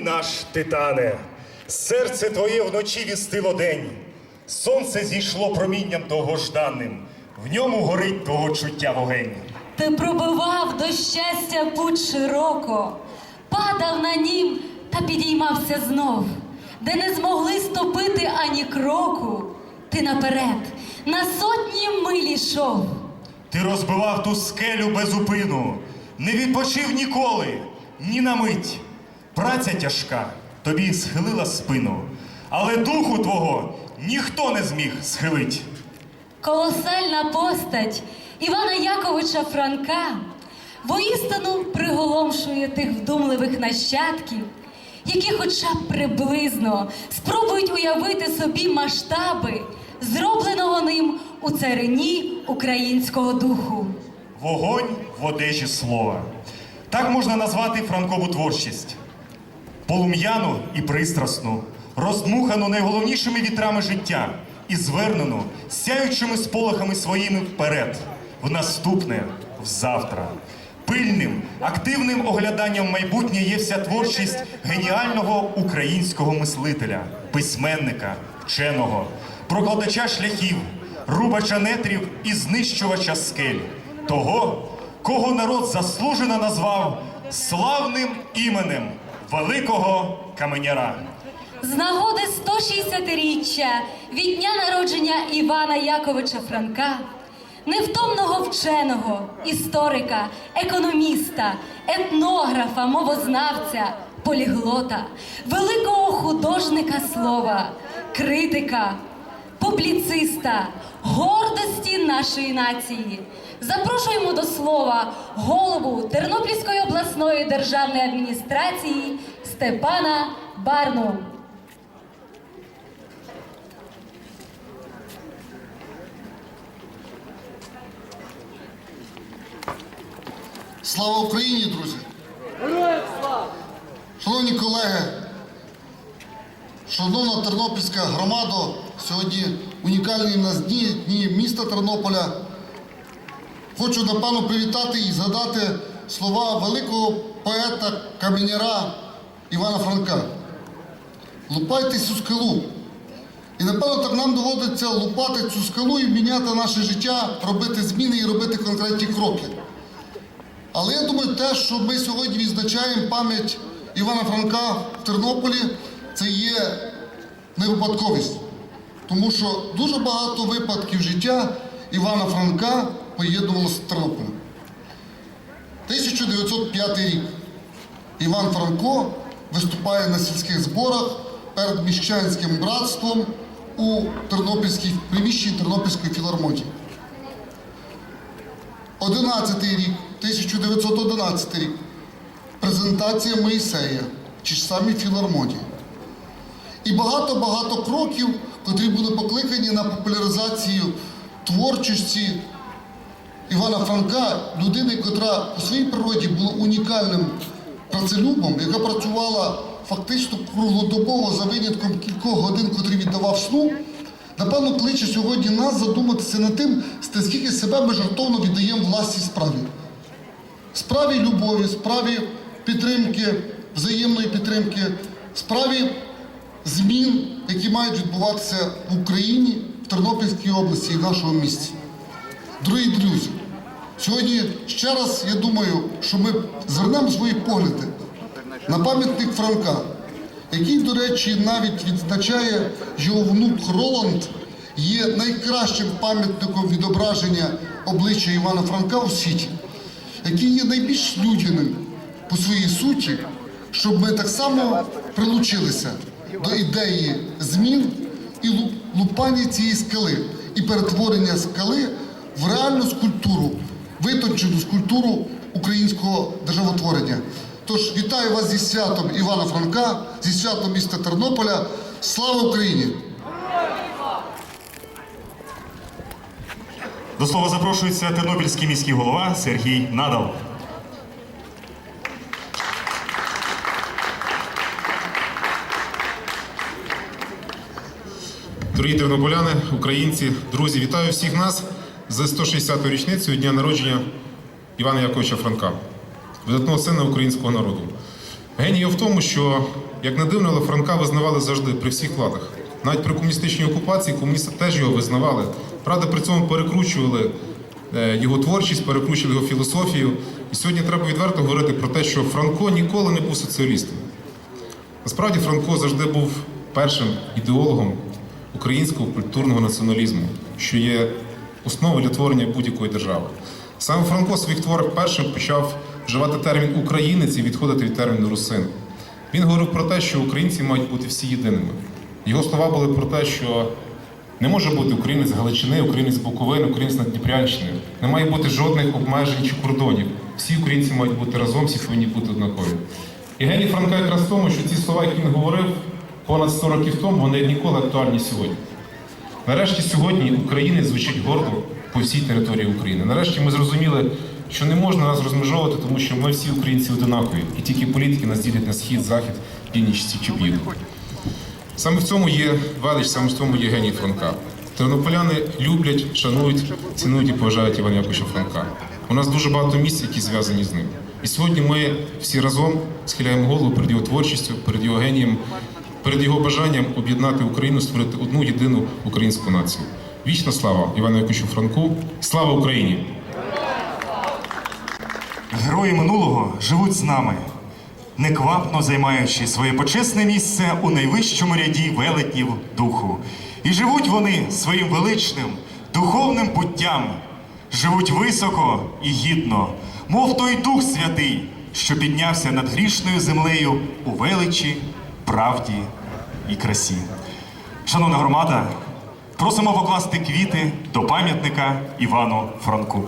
наш титане, серце твоє вночі вістило день, сонце зійшло промінням довгожданним, в ньому горить того чуття вогень. Ти пробивав до щастя путь широко, падав на нім та підіймався знов, де не змогли ступити ані кроку. Ти наперед на сотні миль ішов. Ти розбивав ту скелю без упину, не відпочив ніколи, ні на мить. Праця тяжка тобі схилила спину, але духу твого ніхто не зміг схилить. Колосальна постать Івана Яковича Франка воістину приголомшує тих вдумливих нащадків, які хоча б приблизно спробують уявити собі масштаби зробленого ним у царині українського духу. Вогонь в одежі слова. Так можна назвати франкову творчість. Полум'яну і пристрасну, роздмухану найголовнішими вітрами життя і звернену сяючими сполохами своїми вперед, в наступне, в завтра. Пильним, активним огляданням майбутнє є вся творчість геніального українського мислителя, письменника, вченого, прокладача шляхів, рубача нетрів і знищувача скель, того, кого народ заслужено назвав славним іменем великого каменяра. З нагоди 160-річчя від дня народження Івана Яковича Франка, невтомного вченого, історика, економіста, етнографа, мовознавця, поліглота, великого художника слова, критика, публіциста, гордості нашої нації. Запрошуємо до слова голову Тернопільської обласної державної адміністрації Степана Барну. Слава Україні, друзі! Шановні колеги, шановна тернопільська громада, сьогодні унікальні в нас дні, дні міста Тернополя. Хочу, напевно, привітати і згадати слова великого поета каменяра Івана Франка. Лупайте цю скалу. І напевно так нам доводиться лупати цю скалу і міняти наше життя, робити зміни і робити конкретні кроки. Але я думаю, те, що ми сьогодні відзначаємо пам'ять Івана Франка в Тернополі, це є не випадковість. Тому що дуже багато випадків життя Івана Франка поєднувалося з Тернополем. 1905 рік. Іван Франко виступає на сільських зборах перед міщанським братством у Тернопільській приміщенні Тернопільської філармонії. 11 рік, 1911 рік. Презентація Моїсея, ті ж самі філармонії. І багато-багато кроків, котрі були покликані на популяризацію творчості Івана Франка, людини, котра по своїй природі була унікальним працелюбом, яка працювала фактично круглодобово за винятком кількох годин, котрі віддавав сну, напевно, кличе сьогодні нас задуматися над тим, скільки себе ми жартовно віддаємо власній справі. Справі любові, справі підтримки, взаємної підтримки, справі змін, які мають відбуватися в Україні, в Тернопільській області і в нашому місті. Дорогі друзі, сьогодні ще раз я думаю, що ми звернемо свої погляди на пам'ятник Франка, який, до речі, навіть відзначає його внук Роланд, є найкращим пам'ятником відображення обличчя Івана Франка у світі, який є найбільш людяним по своїй суті, щоб ми так само прилучилися до ідеї змін і лу- лупання цієї скали, і перетворення скали в реальну скульптуру, витончену скульптуру українського державотворення. Тож вітаю вас зі святом Івана Франка, зі святом міста Тернополя. Слава Україні! До слова запрошується тернопільський міський голова Сергій Надал. Дорогі тернополяни, українці, друзі, вітаю всіх нас з 160-ю річницею дня народження Івана Яковича Франка, видатного сина українського народу. Геній в тому, що Як не дивно, але Франка визнавали завжди при всіх владах. Навіть при комуністичній окупації комуністи теж його визнавали. Правда, при цьому перекручували е, його творчість, перекручували його філософію. І сьогодні треба відверто говорити про те, що Франко ніколи не був соціалістом. Насправді Франко завжди був першим ідеологом українського культурного націоналізму, що є основою для творення будь-якої держави. Саме Франко в своїх творах першим почав вживати термін українець і відходити від терміну русин. Він говорив про те, що українці мають бути всі єдиними. Його слова були про те, що не може бути українець Галичини, українець Буковини, українець на Дніпрянщини. Не має бути жодних обмежень чи кордонів. Всі українці мають бути разом, всі повинні бути однакові. І геній Франка якраз в тому, що ці слова, які він говорив понад 100 років тому, вони ніколи актуальні сьогодні. Нарешті сьогодні українець звучить гордо по всій території України. Нарешті ми зрозуміли, що не можна нас розмежовувати, тому що ми всі українці одинакові, і тільки політики нас ділять на схід, захід, північ чи південь. Саме в цьому є велич, саме в цьому є геній Франка. Тернополяни люблять, шанують, цінують і поважають Івана Яковича Франка. У нас дуже багато місць, які зв'язані з ним. І сьогодні ми всі разом схиляємо голову перед його творчістю, перед його генієм, перед його бажанням об'єднати Україну, створити одну єдину українську націю. Вічна слава Івану Яковичу Франку! Слава Україні! Герої минулого живуть з нами, неквапно займаючи своє почесне місце у найвищому ряді велетнів духу. І живуть вони своїм величним духовним путтям, живуть високо і гідно, мов той Дух Святий, що піднявся над грішною землею у величі, правді і красі. Шановна громада, просимо покласти квіти до пам'ятника Івану Франку.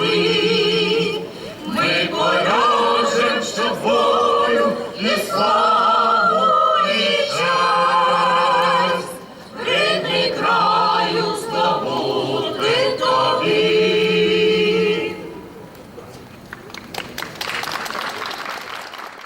Ми